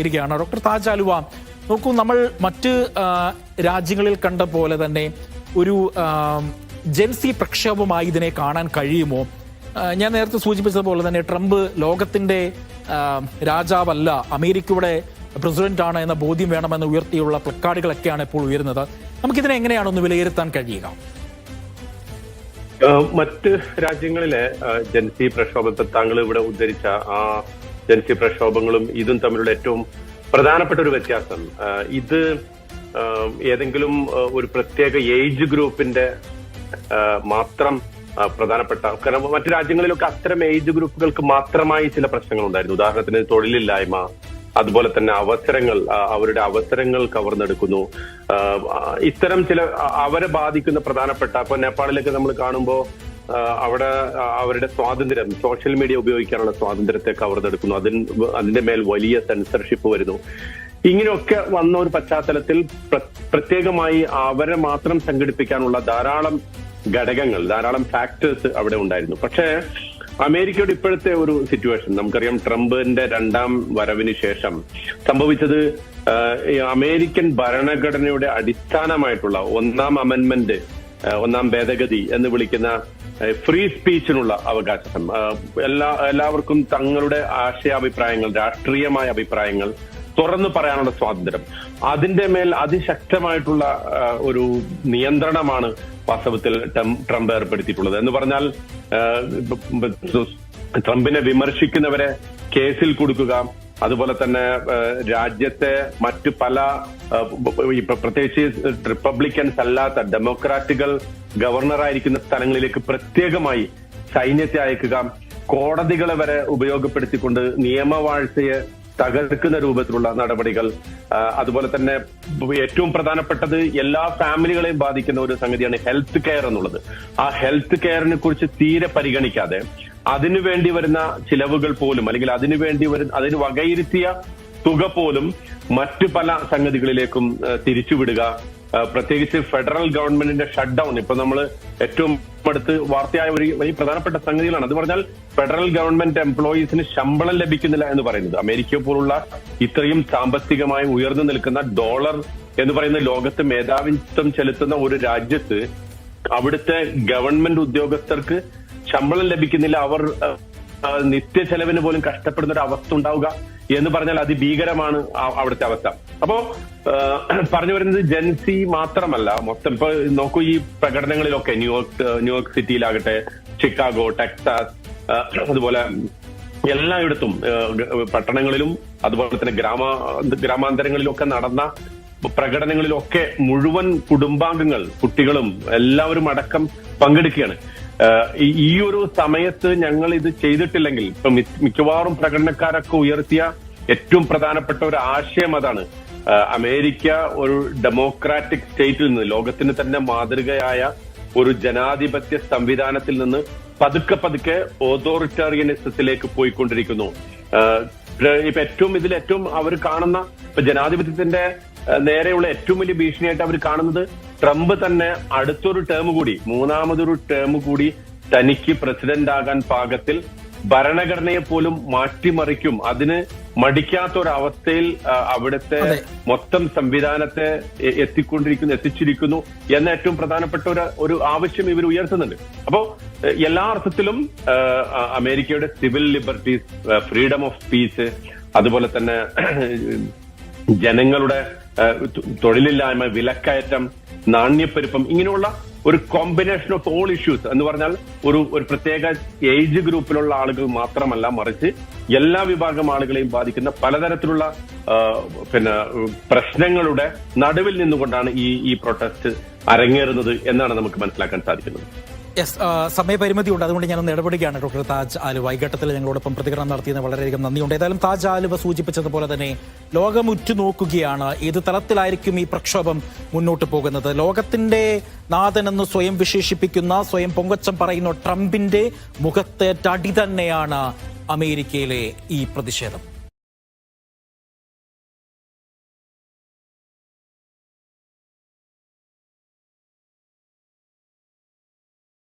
ഇരിക്കുകയാണ് ഡോക്ടർ താജാലുവ നോക്കൂ നമ്മൾ മറ്റ് രാജ്യങ്ങളിൽ കണ്ട പോലെ തന്നെ ഒരു ജെൻസി പ്രക്ഷോഭമായി ഇതിനെ കാണാൻ കഴിയുമോ? ഞാൻ നേരത്തെ സൂചിപ്പിച്ചതുപോലെ തന്നെ ട്രംപ് ലോകത്തിന്റെ രാജാവല്ല അമേരിക്കയുടെ പ്രസിഡന്റ് ആണ് എന്ന ബോധ്യം വേണമെന്ന് ഉയർത്തിയുള്ള പ്ലക്കാർഡുകളൊക്കെയാണ് ഇപ്പോൾ ഉയരുന്നത്. നമുക്കിതിനെ എങ്ങനെയാണ് ഒന്ന് വിലയിരുത്താൻ കഴിയുക? മറ്റ് രാജ്യങ്ങളിലെ ജൻസി പ്രക്ഷോഭത്തെ താങ്കൾ ഇവിടെ ഉദ്ധരിച്ച ആ ജൻസി പ്രക്ഷോഭങ്ങളും ഇതും തമ്മിലുള്ള ഏറ്റവും പ്രധാനപ്പെട്ട ഒരു വ്യത്യാസം. ഇത് ഏതെങ്കിലും ഒരു പ്രത്യേക ഏജ് ഗ്രൂപ്പിന്റെ മാത്രം പ്രധാനപ്പെട്ട കാരണം മറ്റു രാജ്യങ്ങളിലൊക്കെ അത്തരം ഏജ് ഗ്രൂപ്പുകൾക്ക് മാത്രമായി ചില പ്രശ്നങ്ങൾ ഉണ്ടായിരുന്നു ഉദാഹരണത്തിന് തൊഴിലില്ലായ്മ അതുപോലെ തന്നെ അവസരങ്ങൾ അവരുടെ അവസരങ്ങൾ കവർന്നെടുക്കുന്നു. ഇത്തരം ചില അവരെ ബാധിക്കുന്ന പ്രധാനപ്പെട്ട ഇപ്പൊ നേപ്പാളിലൊക്കെ നമ്മൾ കാണുമ്പോൾ അവിടെ അവരുടെ സ്വാതന്ത്ര്യം സോഷ്യൽ മീഡിയ ഉപയോഗിക്കാനുള്ള സ്വാതന്ത്ര്യത്തെ കവർന്നെടുക്കുന്നു അതിന് അതിന്റെ മേൽ വലിയ സെൻസർഷിപ്പ് വരുന്നു. ഇങ്ങനെയൊക്കെ വന്ന ഒരു പശ്ചാത്തലത്തിൽ പ്രത്യേകമായി അവരെ മാത്രം സംഘടിപ്പിക്കാനുള്ള ധാരാളം ഘടകങ്ങൾ ധാരാളം ഫാക്ടേഴ്സ് അവിടെ ഉണ്ടായിരുന്നു. പക്ഷേ അമേരിക്കയുടെ ഇപ്പോഴത്തെ ഒരു സിറ്റുവേഷൻ നമുക്കറിയാം ട്രംപിന്റെ രണ്ടാം വരവിന് ശേഷം സംഭവിച്ചത് അമേരിക്കൻ ഭരണഘടനയുടെ അടിസ്ഥാനമായിട്ടുള്ള ഒന്നാം അമെന്റ്മെന്റ് ആഹ്, ഒന്നാം ഭേദഗതി എന്ന് വിളിക്കുന്ന ഫ്രീ സ്പീച്ചിനുള്ള അവകാശം. എല്ലാ എല്ലാവർക്കും തങ്ങളുടെ ആശയാഭിപ്രായങ്ങൾ രാഷ്ട്രീയമായ അഭിപ്രായങ്ങൾ തുറന്നു പറയാനുള്ള സ്വാതന്ത്ര്യം. അതിന്റെ മേൽ അതിശക്തമായിട്ടുള്ള ഒരു നിയന്ത്രണമാണ് വാസ്തവത്തിൽ ട്രംപ് ഏർപ്പെടുത്തിയിട്ടുള്ളത്. എന്ന് പറഞ്ഞാൽ ട്രംപിനെ വിമർശിക്കുന്നവരെ കേസിൽ കൊടുക്കുക അതുപോലെ തന്നെ രാജ്യത്തെ മറ്റു പല പ്രത്യേകിച്ച് റിപ്പബ്ലിക്കൻസ് അല്ലാത്ത ഡെമോക്രാറ്റുകൾ ഗവർണറായിരിക്കുന്ന സ്ഥലങ്ങളിലേക്ക് പ്രത്യേകമായി സൈന്യത്തെ അയക്കുക കോടതികളെ വരെ ഉപയോഗപ്പെടുത്തിക്കൊണ്ട് നിയമവാഴ്ചയെ തകർക്കുന്ന രൂപത്തിലുള്ള നടപടികൾ അതുപോലെ തന്നെ ഏറ്റവും പ്രധാനപ്പെട്ടത് എല്ലാ ഫാമിലികളെയും ബാധിക്കുന്ന ഒരു സംഗതിയാണ് ഹെൽത്ത് കെയർ എന്നുള്ളത്. ആ ഹെൽത്ത് കെയറിനെ കുറിച്ച് തീരെ പരിഗണിക്കാതെ അതിനു വേണ്ടി വരുന്ന ചിലവുകൾ പോലും അല്ലെങ്കിൽ അതിനു വേണ്ടി വരുന്ന അതിന് വകയിരുത്തിയ തുക പോലും മറ്റു പല സംഗതികളിലേക്കും തിരിച്ചുവിടുക. പ്രത്യേകിച്ച് ഫെഡറൽ ഗവൺമെന്റിന്റെ ഷട്ട് ഡൗൺ. ഇപ്പൊ നമ്മൾ ഏറ്റവും അടുത്ത് വാർത്തയായ ഒരു വലിയ പ്രധാനപ്പെട്ട സംഗതികളാണ്. അത് പറഞ്ഞാൽ ഫെഡറൽ ഗവൺമെന്റ് എംപ്ലോയീസിന് ശമ്പളം ലഭിക്കുന്നില്ല എന്ന് പറയുന്നത്. അമേരിക്ക പോലുള്ള ഇത്രയും സാമ്പത്തികമായി ഉയർന്നു നിൽക്കുന്ന ഡോളർ എന്ന് പറയുന്ന ലോകത്ത് മേധാവിത്വം ചെലുത്തുന്ന ഒരു രാജ്യത്ത് അവിടുത്തെ ഗവൺമെന്റ് ഉദ്യോഗസ്ഥർക്ക് ശമ്പളം ലഭിക്കുന്നില്ല. അവർ നിത്യ ചെലവിന് പോലും കഷ്ടപ്പെടുന്ന ഒരു അവസ്ഥ ഉണ്ടാവുക എന്ന് പറഞ്ഞാൽ അതിഭീകരമാണ് ഭീകരമാണ് അവിടുത്തെ അവസ്ഥ. അപ്പോ പറഞ്ഞു വരുന്നത് ജൻസി മാത്രമല്ല. മൊത്തം ഇപ്പൊ നോക്കൂ ഈ പ്രകടനങ്ങളിലൊക്കെ ന്യൂയോർക്ക് ന്യൂയോർക്ക് സിറ്റിയിലാകട്ടെ ചിക്കാഗോ ടെക്സാസ് അതുപോലെ എല്ലായിടത്തും പട്ടണങ്ങളിലും അതുപോലെ തന്നെ ഗ്രാമ ഗ്രാമാന്തരങ്ങളിലൊക്കെ നടന്ന പ്രകടനങ്ങളിലൊക്കെ മുഴുവൻ കുടുംബാംഗങ്ങൾ കുട്ടികളും എല്ലാവരും അടക്കം പങ്കെടുക്കുകയാണ്. ഈ- ഒരു സമയത്ത് ഞങ്ങൾ ഇത് ചെയ്തിട്ടില്ലെങ്കിൽ ഇപ്പൊ മിക്കവാറും പ്രകടനക്കാരൊക്കെ ഉയർത്തിയ ഏറ്റവും പ്രധാനപ്പെട്ട ഒരു ആശയം അതാണ്. അമേരിക്ക ഒരു ഡെമോക്രാറ്റിക് സ്റ്റേറ്റിൽ നിന്ന് ലോകത്തിന് തന്നെ മാതൃകയായ ഒരു ജനാധിപത്യ സംവിധാനത്തിൽ നിന്ന് പതുക്കെ പതുക്കെ ഓതോറിറ്റേറിയനിസത്തിലേക്ക് പോയിക്കൊണ്ടിരിക്കുന്നു. ഇപ്പൊ ഏറ്റവും ഇതിൽ ഏറ്റവും അവർ കാണുന്ന ഇപ്പൊ ജനാധിപത്യത്തിന്റെ നേരെയുള്ള ഏറ്റവും വലിയ ഭീഷണിയായിട്ട് അവർ കാണുന്നത് ട്രംപ് തന്നെ അടുത്തൊരു ടേം കൂടി മൂന്നാമതൊരു ടേം കൂടി തനിക്ക് പ്രസിഡന്റ് ആകാൻ പാകത്തിൽ ഭരണഘടനയെ പോലും മാറ്റിമറിക്കും അതിന് മടിക്കാത്ത ഒരു അവസ്ഥയിൽ അവിടുത്തെ. മൊത്തം സംവിധാനത്തെ എത്തിക്കൊണ്ടിരിക്കുന്നു എത്തിച്ചിരിക്കുന്നു എന്ന ഏറ്റവും പ്രധാനപ്പെട്ട ഒരു ഒരു ആവശ്യം ഇവർ ഉയർത്തുന്നുണ്ട് അപ്പോ എല്ലാ അർത്ഥത്തിലും അമേരിക്കയുടെ civil liberties freedom of speech അതുപോലെ തന്നെ ജനങ്ങളുടെ തൊഴിലില്ലായ്മ വിലക്കയറ്റം നാണ്യപ്പെരുപ്പം ഇങ്ങനെയുള്ള ഒരു കോമ്പിനേഷൻ ഓഫ് ഓൾ ഇഷ്യൂസ് എന്ന് പറഞ്ഞാൽ ഒരു ഒരു പ്രത്യേക ഏജ് ഗ്രൂപ്പിലുള്ള ആളുകൾ മാത്രമല്ല മറിച്ച് എല്ലാ വിഭാഗം ആളുകളെയും ബാധിക്കുന്ന പലതരത്തിലുള്ള പിന്നെ പ്രശ്നങ്ങളുടെ നടുവിൽ നിന്നുകൊണ്ടാണ് ഈ ഈ പ്രൊട്ടസ്റ്റ് അരങ്ങേറുന്നത് എന്നാണ് നമുക്ക് മനസ്സിലാക്കാൻ സാധിക്കുന്നത്. യെസ് സമയപരിമിതി ഉണ്ട്. അതുകൊണ്ട് ഞാനൊന്ന് ഇടപെടുകയാണ്. ഡോക്ടർ താജ് ആലുവ ഈ ഘട്ടത്തിൽ ഞങ്ങളോടൊപ്പം പ്രതികരണം നടത്തിയതിന് വളരെയധികം നന്ദിയുണ്ട്. ഏതായാലും താജ് ആലുവ സൂചിപ്പിച്ചതുപോലെ തന്നെ ലോകം ഉറ്റുനോക്കുകയാണ് ഏത് തലത്തിലായിരിക്കും ഈ പ്രക്ഷോഭം മുന്നോട്ട് പോകുന്നത്? ലോകത്തിന്റെ നാഥനെന്ന് സ്വയം വിശേഷിപ്പിക്കുന്ന സ്വയം പൊങ്കച്ചം പറയുന്ന ട്രംപിന്റെ മുഖത്തേറ്റ അടി തന്നെയാണ് അമേരിക്കയിലെ ഈ പ്രതിഷേധം.